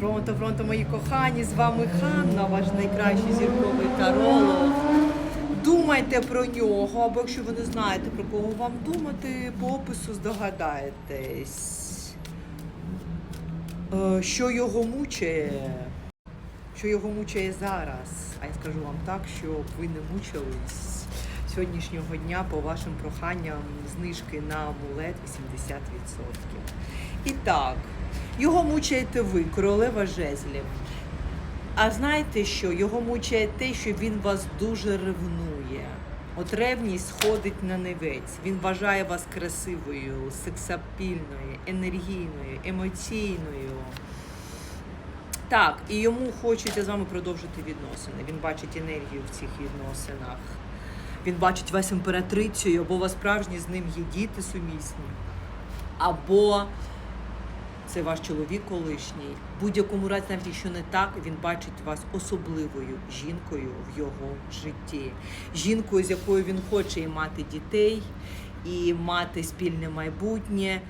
Пронто, пронто, мої кохані, з вами Ханна, ваш найкращий зірковий таролог. Думайте про нього, або якщо ви не знаєте про кого вам думати, по опису здогадаєтесь, Е, що його мучає, що його мучає зараз. А я скажу вам так, щоб ви не мучились сьогоднішнього дня по вашим проханням знижки на амулет 80%. І так, його мучаєте ви, королева жезлів. А знаєте що? Його мучає те, що він вас дуже ревнує. От ревність сходить на невець. Він вважає вас красивою, сексапільною, енергійною, емоційною. Так, і йому хочеться з вами продовжити відносини. Він бачить енергію в цих відносинах. Він бачить вас імператрицею, або у вас справжні з ним є діти сумісні, або це ваш чоловік колишній. В будь-якому разі, навіть якщо не так, він бачить вас особливою жінкою в його житті. Жінкою, з якою він хоче і мати дітей, і мати спільне майбутнє.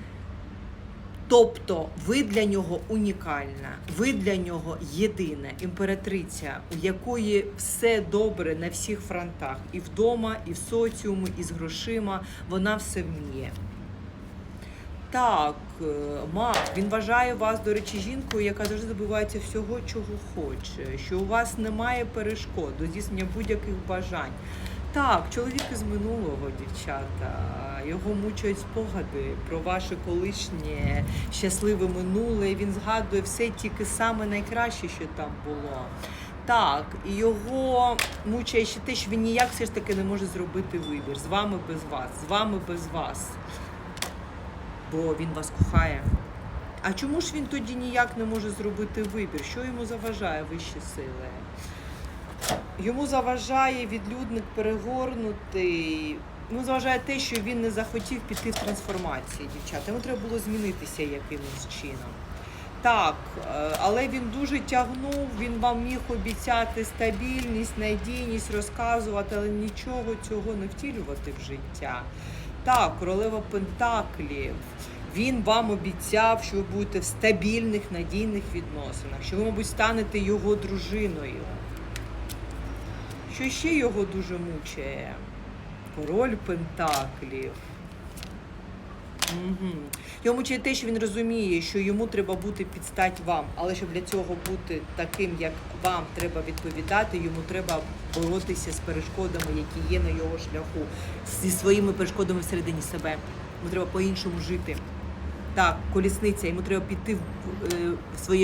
Тобто ви для нього унікальна, ви для нього єдина імператриця, у якої все добре на всіх фронтах, і вдома, і в соціумі, і з грошима. Вона все вміє. Так, е, Мак, він вважає вас, до речі, жінкою, яка завжди добивається всього, чого хоче, що у вас немає перешкод до здійснення будь-яких бажань. Так, чоловік із минулого, дівчата, його мучають спогади про ваше колишнє щасливе минуле. Він згадує все тільки саме найкраще, що там було. Так, і його мучає ще те, що він ніяк все ж таки не може зробити вибір. З вами без вас, з вами без вас бо він вас кохає. А чому ж він тоді ніяк не може зробити вибір? Що йому заважає вищі сили? Йому заважає відлюдник перегорнутий. Йому заважає те, що він не захотів піти в трансформації, дівчата. Йому треба було змінитися якимось чином. Так, е, але він дуже тягнув, він вам міг обіцяти стабільність, надійність, розказувати, але нічого цього не втілювати в життя. Так, королева Пентаклів. Він вам обіцяв, що ви будете в стабільних, надійних відносинах, що ви, мабуть, станете його дружиною. Що ще його дуже мучає? Король Пентаклів. Угу. Йому чи те, що він розуміє, що йому треба бути під стать вам, але щоб для цього бути таким, як вам треба відповідати, йому треба боротися з перешкодами, які є на його шляху, зі своїми перешкодами всередині себе. Йому треба по-іншому жити. Так, колісниця, йому треба піти в, е, в своє